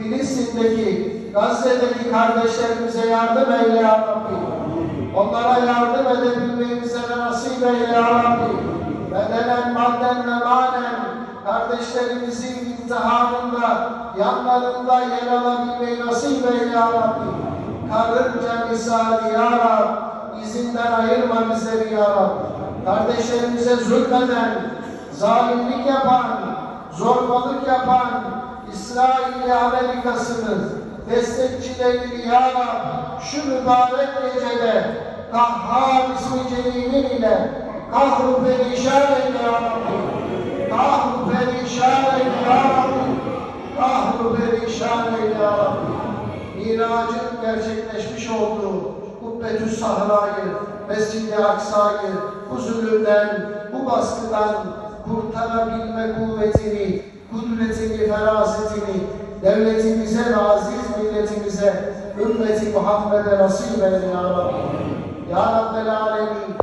Filistin'deki, Gazze'deki kardeşlerimize yardım eyle ya Rabbi. Onlara yardım edebilmemize de nasip eyle ya Rabbi. Bedenen, madden ve manen kardeşlerimizin imtihanında, yanlarında yer alabilmeyi nasip eyle ya Rabbi. Karınca misali ya Rabbi, izinden ayırma bizleri ya Rabbi. Kardeşlerimize zulmeden, zalimlik yapan, zorbalık yapan İsrail Amerika'sını destekçilerini ya Rabbi, şu mübarek gecede Kahhar ismi celilin ile kahru perişan eyle ya Rabbi. Kahru perişan eyle ya Rabbi. Kahru perişan eyle ya Rabbi. Miracın gerçekleşmiş olduğu Kubbetü Sahra'yı, Mescid-i Aksa'yı bu zulümden, bu baskıdan kurtarabilme kuvvetini, kudretini, ferasetini devletimize ve aziz milletimize, ümmeti Muhammed'e nasip eyle ya Rabbi. Ya Rabbel Alemin.